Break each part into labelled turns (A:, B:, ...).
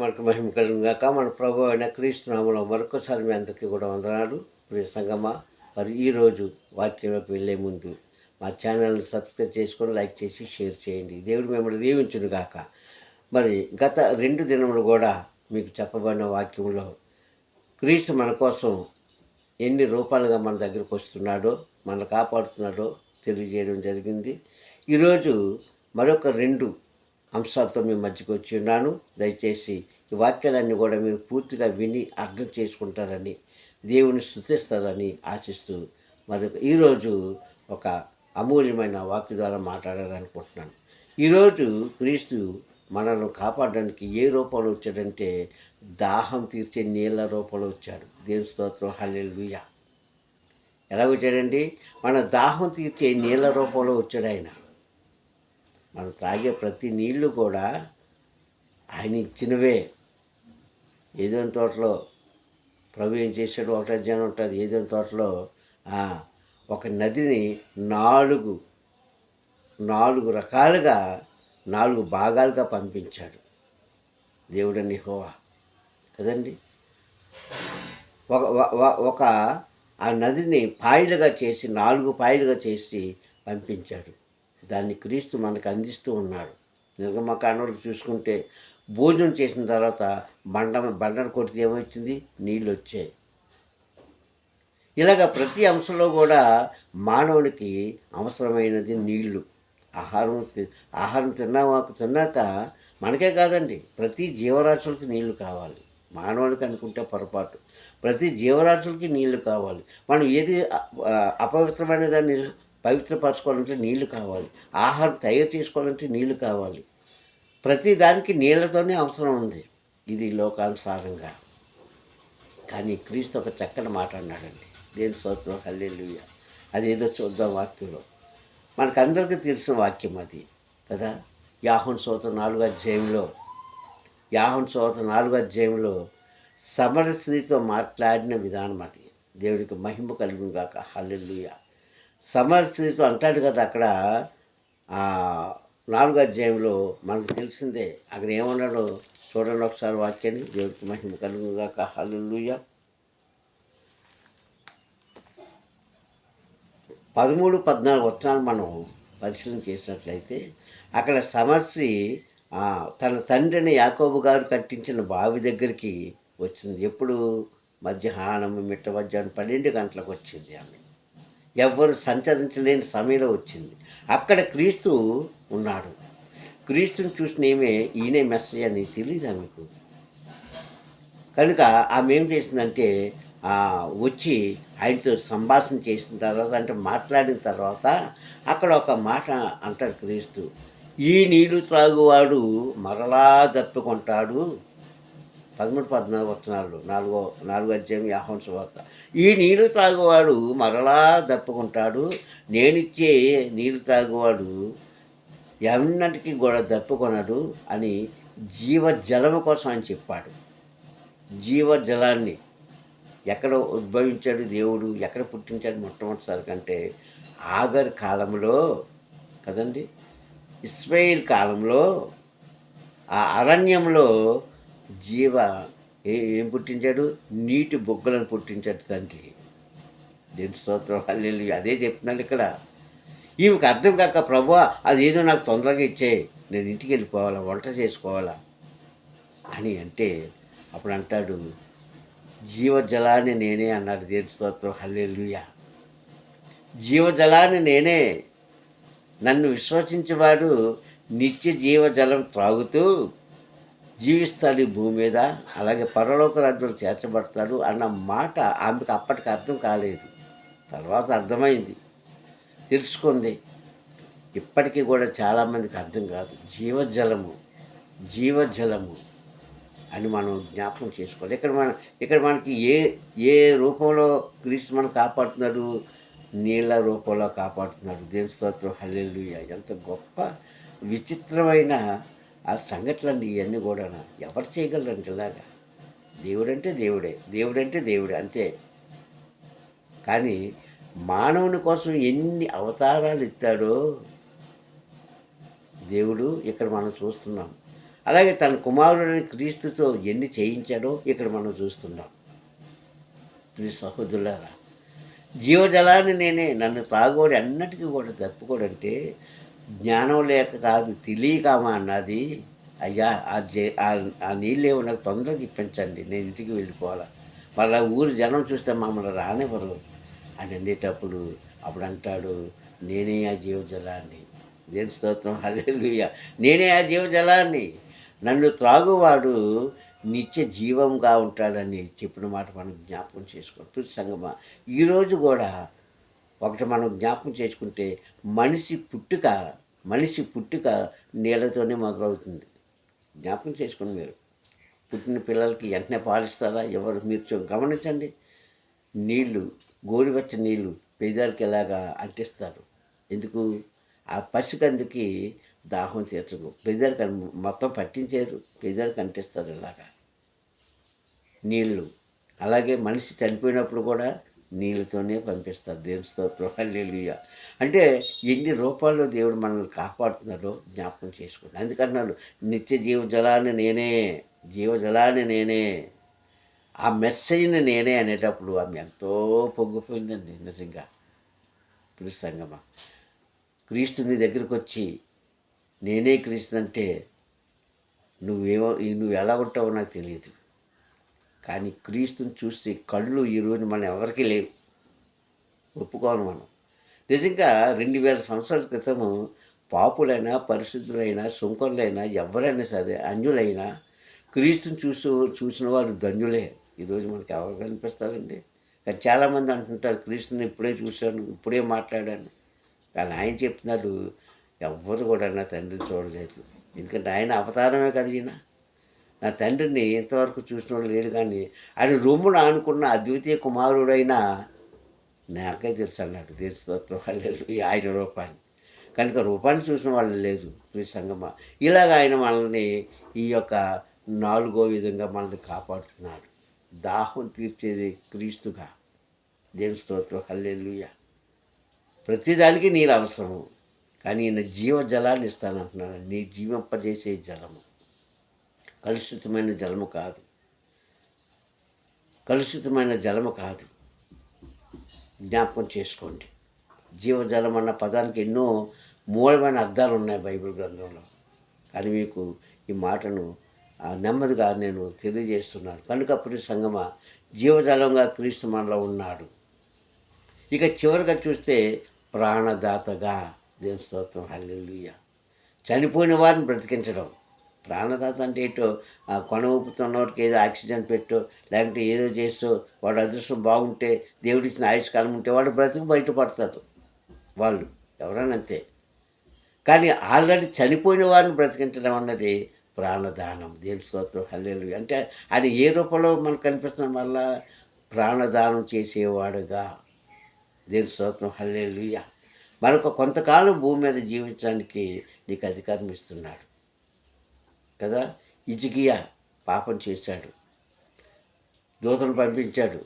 A: మనకు మహిమ కలుగుగాక మన ప్రభు అయిన క్రీస్తునామలో మరొకసారి మీ అందరికీ కూడా వందనాలు. ప్రియ సంగమ మరి ఈరోజు వాక్యంలోకి వెళ్ళే ముందు మా ఛానల్ని సబ్స్క్రైబ్ చేసుకొని లైక్ చేసి షేర్ చేయండి. దేవుడు మిమ్మల్ని దీవించును గాక. మరి గత రెండు దినములు కూడా మీకు చెప్పబడిన వాక్యంలో క్రీస్తు మన కోసం ఎన్ని రూపాలుగా మన దగ్గరకు వస్తున్నాడో మనల్ని కాపాడుతున్నాడో తెలియజేయడం జరిగింది. ఈరోజు మరొక రెండు అంశాలతో మీ మధ్యకు వచ్చి ఉన్నాను. దయచేసి ఈ వాక్యాలన్నీ కూడా మీరు పూర్తిగా విని అర్థం చేసుకుంటారని దేవుని స్థుతిస్తారని ఆశిస్తూ మరి ఈరోజు ఒక అమూల్యమైన వాక్య ద్వారా మాట్లాడాలనుకుంటున్నాను. ఈరోజు క్రీస్తు మనల్ని కాపాడడానికి ఏ రూపంలో వచ్చాడంటే దాహం తీర్చే నీళ్ళ రూపంలో వచ్చాడు. దేవుని స్తోత్రం హల్లెలుయ. ఎలా వచ్చాడండి? మన దాహం తీర్చే నీళ్ళ రూపంలో వచ్చాడు ఆయన. మనం త్రాగే ప్రతి నీళ్ళు కూడా ఆయన ఇచ్చినవే. ఏదైనా తోటలో ప్రభు ఏం చేశాడు ఒకటి జనం ఉంటుంది. ఏదైనా తోటలో ఒక నదిని నాలుగు నాలుగు రకాలుగా నాలుగు భాగాలుగా పంపించాడు. దేవుడని హోవా కదండి? ఒక ఒక- ఒక- ఒక ఆ నదిని పాయలుగా చేసి నాలుగు పాయలుగా చేసి పంపించాడు. దాన్ని క్రీస్తు మనకు అందిస్తూ ఉన్నాడు. నిర్గమకాండలు చూసుకుంటే భోజనం చేసిన తర్వాత బండ బండను కొడితే ఏమొచ్చింది? నీళ్ళు వచ్చాయి ఇలాగ ప్రతి అంశంలో కూడా మానవునికి అవసరమైనది నీళ్ళు ఆహారం ఆహారం తిన్నాక తిన్నాక మనకే కాదండి ప్రతి జీవరాశులకి నీళ్ళు కావాలి. మానవునికి అనుకుంటే పొరపాటు. ప్రతి జీవరాశులకి నీళ్ళు కావాలి. మనం ఏది అపవిత్రమైన దాన్ని పవిత్రపరచుకోవాలంటే నీళ్ళు కావాలి. ఆహారం తయారు చేసుకోవాలంటే నీళ్ళు కావాలి. ప్రతి దానికి నీళ్ళతోనే అవసరం ఉంది. ఇది లోకానుసారంగా. కానీ క్రీస్తు ఒక చక్కని మాట అన్నాడండి. దేని స్తోత్రం? హల్లెలూయ. అదేదో చూద్దాం వాక్యంలో. మనకందరికీ తెలిసిన వాక్యం అది కదా? యాహన్ సోత నాలుగు అధ్యాయంలో. యాహన్ సోత నాలుగు అధ్యాయంలో సమర స్త్రీతో మాట్లాడిన విధానం అది. దేవుడికి మహిమ కలిగిన కాక హల్లెలూయ సమర అంటాడు కదా అక్కడ. నాలుగు అధ్యాయంలో మనకు తెలిసిందే అక్కడ ఏమన్నాడో చూడండి ఒకసారి వాక్యాన్ని. దేవుడికి మహిమ కలుగును కాక పదమూడు పద్నాలుగు వచనాలు మనం పరిశీలన చేసినట్లయితే అక్కడ సమర్సి తన తండ్రిని యాకోబు గారు కట్టించిన బావి దగ్గరికి వచ్చింది. ఎప్పుడు? మధ్యాహ్నం మిట్ట మధ్యాహ్నం పన్నెండు గంటలకు వచ్చింది ఆమె. ఎవ్వరు సంచరించలేని సమయంలో వచ్చింది. అక్కడ క్రీస్తు ఉన్నాడు. క్రీస్తుని చూసిన ఏమే ఈయనే మెసేజ్ అని తెలియదా మీకు? కనుక ఆమె ఏం చేసిందంటే వచ్చి ఆయనతో సంభాషణ చేసిన తర్వాత అంటే మాట్లాడిన తర్వాత అక్కడ ఒక మాట అంటాడు క్రీస్తు ఈ నీళ్ళు త్రాగువాడు మరలా తప్పుకుంటాడు పదమూడు పద్నాలుగు వచనాలు నాలుగో నాలుగో అధ్యాయం యాహోన్ సువార్త. ఈ నీళ్ళు తాగువాడు మరలా దప్పుకుంటాడు. నేనిచ్చే నీళ్ళు తాగువాడు ఎన్నటికీ కూడా దప్పుకొనడు అని జీవజలము కోసం అని చెప్పాడు. జీవజలాన్ని ఎక్కడ ఉద్భవించాడు దేవుడు? ఎక్కడ పుట్టించాడు మొట్టమొదటిసారి కంటే ఆగర్ కాలంలో కదండి? ఇస్రాయేల్ కాలంలో ఆ అరణ్యంలో జీవ ఏ ఏం పుట్టించాడు? నీటి బొగ్గలను పుట్టించాడు తండ్రి. దేని స్తోత్రం? హల్లెలు అదే చెప్తున్నాను ఇక్కడ. ఈమెకు అర్థం కాక ప్రభు అది ఏదో నాకు తొందరగా ఇచ్చే. నేను ఇంటికి వెళ్ళిపోవాలా? వంట చేసుకోవాలా? అని అంటే అప్పుడు అంటాడు జీవజలాన్ని నేనే అన్నాడు దేని స్తోత్రం? హల్లెలుయ. జీవజలాన్ని నేనే. నన్ను విశ్వసించేవాడు నిత్య జీవజలం త్రాగుతూ జీవిస్తాడు ఈ భూమి మీద అలాగే పరలోక రాజ్యంలో చేర్చబడతాడు అన్న మాట ఆమెకు అప్పటికి అర్థం కాలేదు. తర్వాత అర్థమైంది. తెలుసుకుంది. ఇప్పటికీ కూడా చాలామందికి అర్థం కాదు. జీవజలము జీవజలము అని మనం జ్ఞాపకం చేసుకోవాలి. ఇక్కడ మన ఇక్కడ మనకి ఏ ఏ రూపంలో క్రీస్తు మనం కాపాడుతున్నాడు? నీళ్ళ రూపంలో కాపాడుతున్నాడు. దేని స్తోత్రం. ఎంత గొప్ప విచిత్రమైన ఆ సంఘటనలు ఇవన్నీ కూడా ఎవరు చేయగలరంటే ఇలాగా? దేవుడంటే దేవుడే దేవుడంటే దేవుడే అంతే. కానీ మానవుని కోసం ఎన్ని అవతారాలు ఇస్తాడో దేవుడు ఇక్కడ మనం చూస్తున్నాం. అలాగే తన కుమారుడిని క్రీస్తుతో ఎన్ని చేయించాడో ఇక్కడ మనం చూస్తున్నాం. ప్రియ సహోదరులారా జీవజలాన్ని నేనే నన్ను తాగోడి అన్నటికీ కూడా తప్పుకోడంటే జ్ఞానం లేక కాదు తెలియకమా అన్నది అయ్యా ఆ జే ఆ- నీళ్ళు ఏమన్నా తొందరగా ఇప్పించండి నేను ఇంటికి వెళ్ళిపోవాలా. మళ్ళీ ఊరు జనం చూస్తే మమ్మల్ని రానివ్వరు. అని అనేటప్పుడు అప్పుడు అంటాడు నేనే ఆ జీవజలాన్ని. దేని స్తోత్రం హల్లెలూయా. నేనే ఆ జీవజలాన్ని. నన్ను త్రాగువాడు నిత్య జీవంగా ఉంటాడని చెప్పిన మాట మనం జ్ఞాపకం చేసుకోవాలి తుది ఈరోజు కూడా ఒకటి మనం జ్ఞాపకం చేసుకుంటే మనిషి పుట్టుక మనిషి పుట్టుక నీళ్ళతోనే మొదలవుతుంది. జ్ఞాపకం చేసుకోండి మీరు. పుట్టిన పిల్లలకి వెంటనే పాలిస్తారా? ఎవరు? మీరు గమనించండి. నీళ్ళు గోరువెచ్చ నీళ్ళు పేదలకి ఎలాగా అంటిస్తారు? ఎందుకు? ఆ పసికందుకి దాహం తీర్చదు పేదలకు మొత్తం పట్టించారు పేదలకు అంటిస్తారు ఇలాగా. నీళ్ళు. అలాగే మనిషి చనిపోయినప్పుడు కూడా నీళ్ళతోనే పంపిస్తారు దేవుని స్తోత్రం హల్లెలూయా. అంటే ఎన్ని రూపాల్లో దేవుడు మనల్ని కాపాడుతున్నాడో జ్ఞాపకం చేసుకోండి. అందుకన్నాడు నిత్య జీవజలాన్ని నేనే జీవజలాన్ని నేనే ఆ మెస్సేజ్ని నేనే అనేటప్పుడు ఆమె ఎంతో పొంగిపోయిందండి నిజంగా. ఇప్పుడు సంగమ. క్రీస్తు నీ దగ్గరికి వచ్చి నేనే క్రీస్తు అంటే నువ్వేమో నువ్వు ఎలా ఉంటావో నాకు తెలియదు. కానీ క్రీస్తుని చూసే కళ్ళు ఈరోజు మనం ఎవరికీ లేవు. ఒప్పుకోను మనం. నిజంగా రెండు వేల సంవత్సరాల క్రితము పాపులైనా పరిశుద్ధులైనా సుంకరులైనా ఎవరైనా సరే అన్యులైనా క్రీస్తుని చూసి చూసిన వారు ధన్యులే. ఈరోజు మనకి ఎవరు కనిపిస్తారండి? కానీ చాలామంది అంటుంటారు క్రీస్తుని ఇప్పుడే చూశాను ఇప్పుడే మాట్లాడాను. కానీ ఆయన చెప్తున్నాడు ఎవ్వరు కూడా నా తండ్రిని చూడలేదు. ఎందుకంటే ఆయన అవతారమే కదా ఈయన. నా తండ్రిని ఇంతవరకు చూసిన వాళ్ళు లేడు కానీ ఆయన రొమ్మును అనుకున్న అద్వితీయ కుమారుడైన నాకే తెలుసు అన్నాడు. దేని స్తోత్రం. హల్లెలూయా. ఆయన రూపాన్ని. కనుక రూపాన్ని చూసిన వాళ్ళు లేదు ప్రియ సంగమ. ఇలాగ ఆయన మనల్ని ఈ యొక్క నాలుగో విధంగా మనల్ని కాపాడుతున్నాడు. దాహం తీర్చేది క్రీస్తుగా. దేని స్తోత్రం. హల్లెలూయా. ప్రతిదానికి నీళ్ళు అవసరము కానీ ఈయన జీవ జలాన్ని ఇస్తానంటున్నాడు. నీ జీవింపజేసే జలము. కలుషితమైన జలము కాదు. కలుషితమైన జలము కాదు. జ్ఞాపకం చేసుకోండి. జీవజలం అన్న పదానికి ఎన్నో మూలమైన అర్థాలు ఉన్నాయి బైబిల్ గ్రంథంలో. కానీ మీకు ఈ మాటను నెమ్మదిగా నేను తెలియజేస్తున్నాను. కనుక అప్పుడు సంగమ జీవజలంగా క్రీస్తు మనలో ఉన్నాడు. ఇక చివరిగా చూస్తే ప్రాణదాతగా దేవస్తోత్రం స్తోత్రం చనిపోయిన వారిని బ్రతికించడం. ప్రాణదాత అంటే ఏంటో ఆ కొన ఊపుతున్నవాడికి ఏదో ఆక్సిజన్ పెట్టో లేకుంటే ఏదో చేస్తూ వాడు అదృష్టం బాగుంటే దేవుడిచ్చిన ఆయుష్కాలం ఉంటే వాడు బ్రతికి బయటపడతారు వాళ్ళు ఎవరైనా అంతే. కానీ ఆల్రెడీ చనిపోయిన వారిని బ్రతికించడం అన్నది ప్రాణదానం. దేవుడి స్తోత్రం. హల్లెలు అంటే ఆయన ఏ రూపంలో మనకు కనిపిస్తున్న వల్ల ప్రాణదానం చేసేవాడుగా. దేని స్తోత్రం. హల్లెలూయా. మరొక కొంతకాలం భూమి మీద జీవించడానికి నీకు అధికారం ఇస్తున్నాడు. కదా? ఇజికియా పాపం చేశాడు. దూతను పంపించాడు.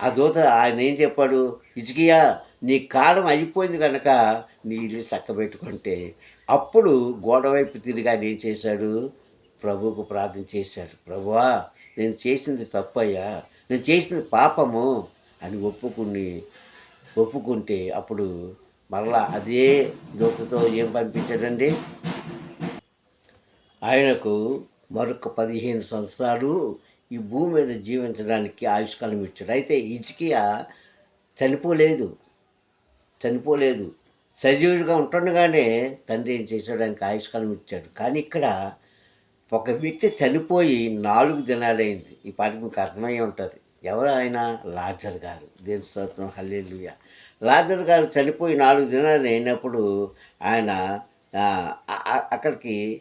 A: ఆ దూత ఆయన ఏం చెప్పాడు? ఇజికియా నీ కాలం అయిపోయింది కనుక నీ ఇల్లు చక్కబెట్టుకుంటే అప్పుడు గోడ వైపు తిరిగి ఆయన ఏం చేశాడు? ప్రభువుకు ప్రార్థన చేశాడు. ప్రభువా నేను చేసింది తప్పయ్యా. నేను చేసింది పాపము అని ఒప్పుకుని ఒప్పుకుంటే అప్పుడు మరలా అదే దూతతో ఏం పంపించాడండి? ఆయనకు మరొక పదిహేను సంవత్సరాలు ఈ భూమి మీద జీవించడానికి ఆయుష్కాలం ఇచ్చాడు అయితే ఇజికియా చనిపోలేదు. చనిపోలేదు. సజీవుడిగా ఉంటుండగానే తండ్రి ఏం చేశాడు ఆయనకి ఆయుష్కాలం ఇచ్చాడు కానీ ఇక్కడ ఒక వ్యక్తి చనిపోయి నాలుగు దినాలైంది. ఈ పాటికి మీకు అర్థమయ్యే ఉంటుంది. ఎవరు ఆయన? లాజర్ గారు. దేని స్తోత్రం? హల్లెలూయా. లాజర్ గారు చనిపోయి నాలుగు దినాలు అయినప్పుడు ఆయన అక్కడికి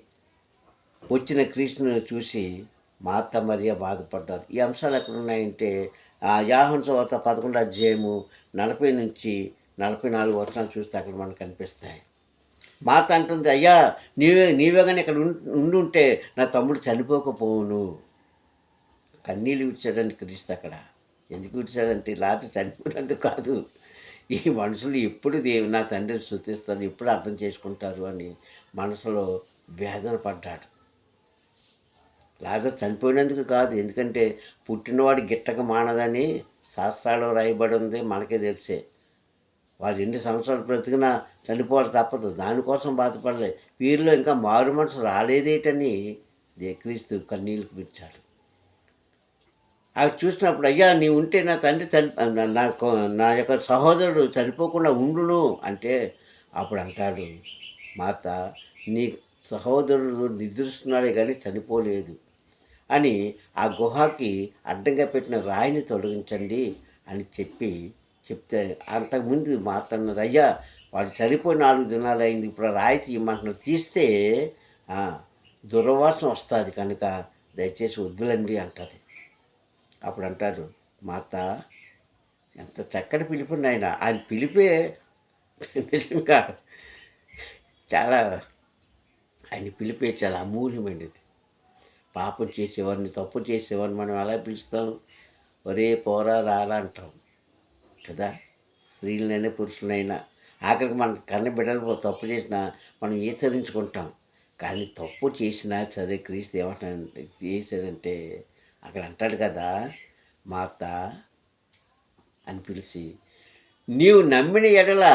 A: వచ్చిన క్రీస్తుని చూసి మార్త మరియా బాధపడ్డారు. ఈ అంశాలు ఎక్కడ ఉన్నాయంటే ఆ యాహన్ చోత పదకొండు అధ్యాయము నలభై నుంచి నలభై నాలుగు వర్షాలు చూస్తే అక్కడ మనకు కనిపిస్తాయి. మాత అంటుంది అయ్యా నీవే నీవే కానీ ఇక్కడ ఉం- ఉండి ఉంటే నా తమ్ముడు చనిపోకపోవును. కన్నీళ్ళు విడిచాడని క్రీస్తు అక్కడ. ఎందుకు విడిచాడంటే లాట చనిపోయినందుకు కాదు. ఈ మనుషులు ఎప్పుడు దేవు నా తండ్రిని శృతిస్తారు ఎప్పుడు అర్థం చేసుకుంటారు అని మనసులో వేదన పడ్డాడు. లేకపోతే చనిపోయినందుకు కాదు. ఎందుకంటే పుట్టినవాడు గిట్టక మానదని శాస్త్రాలు రాయబడి ఉంది మనకే తెలిసే. వారు ఎన్ని సంవత్సరాలు బ్రతికినా చనిపోవడం తప్పదు. దానికోసం బాధపడలే. వీరిలో ఇంకా మారు మనసు రాలేదేటని దే- క్రీస్తు కన్నీళ్ళు విడిచాడు. అవి చూసినప్పుడు అయ్యా నీ ఉంటే నా తండ్రి చని నా- నా నా యొక్క సహోదరుడు చనిపోకుండా ఉండును అంటే అప్పుడు అంటాడు మాత నీ సహోదరుడు నిద్రిస్తున్నాడే కానీ చనిపోలేదు. అని ఆ గుహకి అడ్డంగా పెట్టిన రాయిని తొలగించండి అని చెప్పి చెప్తే అంతకుముందు మాట్లాడినది అయ్యా వాడు చనిపోయి నాలుగు దినాలు అయింది ఇప్పుడు రాయి తీయమంటున్నారు తీస్తే దుర్వాసన వస్తుంది కనుక దయచేసి వద్దులండి అంటుంది. అప్పుడు అంటారు మాత ఎంత చక్కటి పిలుపు ఆయన ఆయన పిలిపే నిజంగా చాలా ఆయన పిలిపే చాలా అమూల్యమైనది. పాపం చేసేవారిని తప్పు చేసేవారిని మనం ఎలా పిలుస్తాం? ఒరే పోరా రారా అంటాం. కదా? స్త్రీలనైనా పురుషులైనా ఆఖరికి మన కన్న బిడ్డలు తప్పు చేసినా మనం ఈతరించుకుంటాం. కానీ తప్పు చేసినా సరే క్రీస్తు ఏమంటాడంటే చేశాడంటే అక్కడ అంటాడు కదా మాత అని పిలిచి నీవు నమ్మిన ఎడల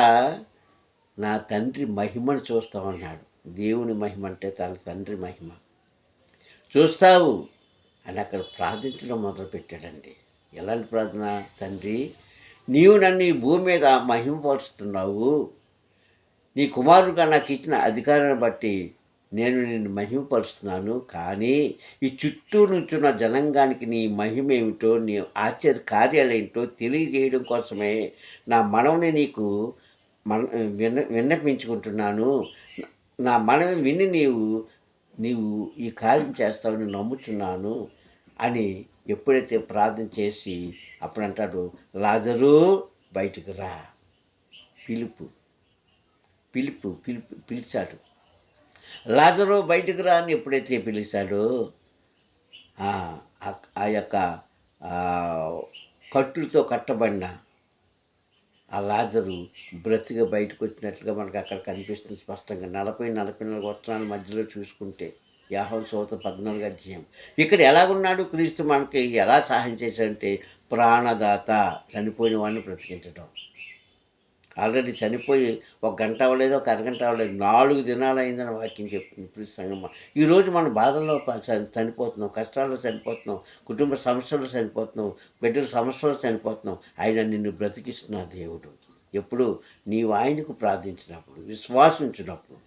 A: నా తండ్రి మహిమను చూస్తామన్నాడు. దేవుని మహిమ అంటే తన తండ్రి మహిమ. చూస్తావు అని అక్కడ ప్రార్థించడం మొదలుపెట్టాడండి. ఎలాంటి ప్రార్థన? తండ్రి నీవు నన్ను ఈ భూమి మీద మహిమపరుస్తున్నావు. నీ కుమారుడుగా నాకు ఇచ్చిన అధికారాన్ని బట్టి నేను నిన్ను మహిమపరుస్తున్నాను. కానీ ఈ చుట్టూ నుంచున్న జనాంగానికి నీ మహిమ ఏమిటో నీ ఆశ్చర్య కార్యాలేంటో తెలియజేయడం కోసమే నా మనవుని నీకు మన విన్న విన్నపించుకుంటున్నాను. నా మనవి విని నీవు నీవు ఈ కార్యం చేస్తావని నమ్ముతున్నాను అని ఎప్పుడైతే ప్రార్థన చేసి అప్పుడు అంటాడు లాజరు బయటికి రా. పిలుపు పిలుపు పిలుపు పిలిచాడు. లాజరు బయటకు రా అని ఎప్పుడైతే పిలిచాడో ఆ యొక్క కట్టులతో కట్టబడిన ఆ లాజరు బ్రతిగా బయటకు వచ్చినట్లుగా మనకు అక్కడ కనిపిస్తుంది స్పష్టంగా. నలభై నలభై నాలుగు వస్త్రాల మధ్యలో చూసుకుంటే యాహో సోత పద్నాలుగు అధ్యాయం. ఇక్కడ ఎలాగున్నాడు క్రీస్తు మనకి ఎలా సహాయం చేశాడంటే ప్రాణదాత చనిపోయిన వాడిని బ్రతికించడం. ఆల్రెడీ చనిపోయి ఒక గంట అవ్వలేదు ఒక అరగంట అవ్వలేదు నాలుగు దినాలు అయిందని వాక్యం చెప్తుంది ప్లీజ్ సంగమ్మ ఈరోజు మన బాధల్లో చనిపోతున్నాం కష్టాల్లో చనిపోతున్నాం కుటుంబ సమస్యలు చనిపోతున్నాం బిడ్డల సమస్యలు చనిపోతున్నాం. ఆయన నిన్ను బ్రతికిస్తున్న దేవుడు. ఎప్పుడు నీవు ఆయనకు ప్రార్థించినప్పుడు విశ్వాసించినప్పుడు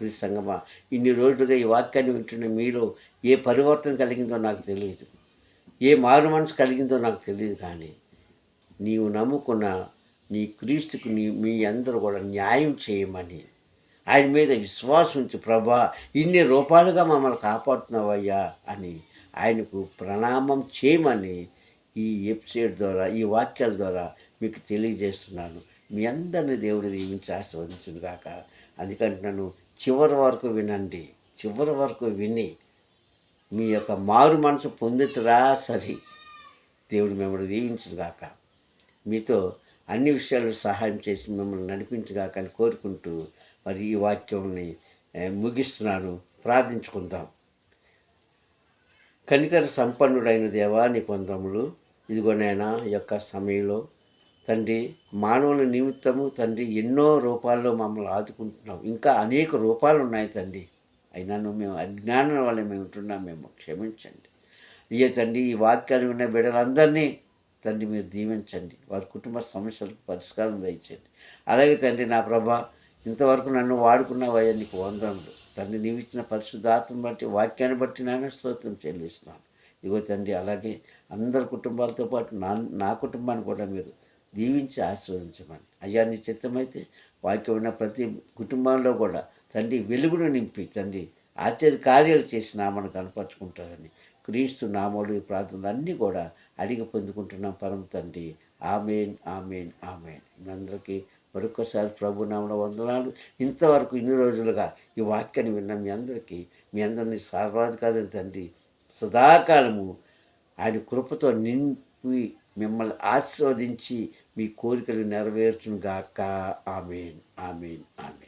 A: ప్లీజ్ సంగమ్మ ఇన్ని రోజులుగా ఈ వాక్యాన్ని వింటున్న మీలో ఏ పరివర్తన కలిగిందో నాకు తెలియదు. ఏ మారు మనసు కలిగిందో నాకు తెలియదు కానీ నీవు నమ్ముకున్న నీ క్రీస్తుకు నీ మీ అందరూ కూడా న్యాయం చేయమని. ఆయన మీద విశ్వాసం ఉంచి ప్రభా ఇన్ని రూపాలుగా మమ్మల్ని కాపాడుతున్నావయ్యా అని ఆయనకు ప్రణామం చేయమని ఈ ఎపిసోడ్ ద్వారా ఈ వాక్యాల ద్వారా మీకు తెలియజేస్తున్నాను. మీ అందరిని దేవుడు దీవించి ఆశీర్వదించును కాక అందుకంటున్నాను చివరి వరకు వినండి. చివరి వరకు విని మీ యొక్క మారు మనసు పొందుతురా సరి. దేవుడు మిమ్మల్ని కాక మీతో అన్ని విషయాలు సహాయం చేసి మిమ్మల్ని నడిపించుగాక అని కోరుకుంటూ మరి ఈ వాక్యంని ముగిస్తున్నాను. ప్రార్థించుకుందాం. కనికర సంపన్నుడైన దేవా నీ పొందములు ఇదిగో యొక్క సమయంలో తండ్రి మానవుల నిమిత్తము తండ్రి ఎన్నో రూపాల్లో మమ్మల్ని ఆదుకుంటున్నాం ఇంకా అనేక రూపాలు ఉన్నాయి తండ్రి అయినాను మేము అజ్ఞానం వల్ల మేము ఉంటున్నాం. మేము క్షమించండి. అయ్యే తండ్రి ఈ వాక్యాలు ఉన్న బిడ్డలందరినీ తండ్రి మీరు దీవించండి. వారి కుటుంబ సమస్యలకు పరిష్కారం దయచేయండి. అలాగే తండ్రి నా ప్రభా ఇంతవరకు నన్ను వాడుకున్నావయ్యా నీకు వందనలు తండ్రి నీవు ఇచ్చిన పరిశుద్ధాత్మను బట్టి వాక్యాన్ని బట్టి నేను స్తోత్రం చెల్లిస్తున్నాను. ఇగో తండ్రి అలాగే అందరి కుటుంబాలతో పాటు నా నా కుటుంబాన్ని కూడా మీరు దీవించి ఆశీర్వదించమని. అయ్యా నీ చిత్తమైతే వాక్యం ఉన్న ప్రతి కుటుంబంలో కూడా తండ్రి వెలుగును నింపి తండ్రి ఆశ్చర్య కార్యాలు చేసి నామను కనపరుచుకుంటారని క్రీస్తు నామోడి ఈ ప్రార్థనలు అన్నీ కూడా అడిగి పొందుకుంటున్నాం పరమ తండ్రి. Amen amen amen. మీ అందరికీ మరొకసారి ప్రభు నామల వందనాలు. ఇంతవరకు ఇన్ని రోజులుగా ఈ వాక్యాన్ని విన్న మీ అందరికీ మీ అందరినీ సర్వాధికారి తండ్రి సదాకాలము ఆయన కృపతో నింపి మిమ్మల్ని ఆశీర్వదించి మీ కోరికలు నెరవేర్చును గాక ఆమెన్ ఆమెన్ ఆమెన్.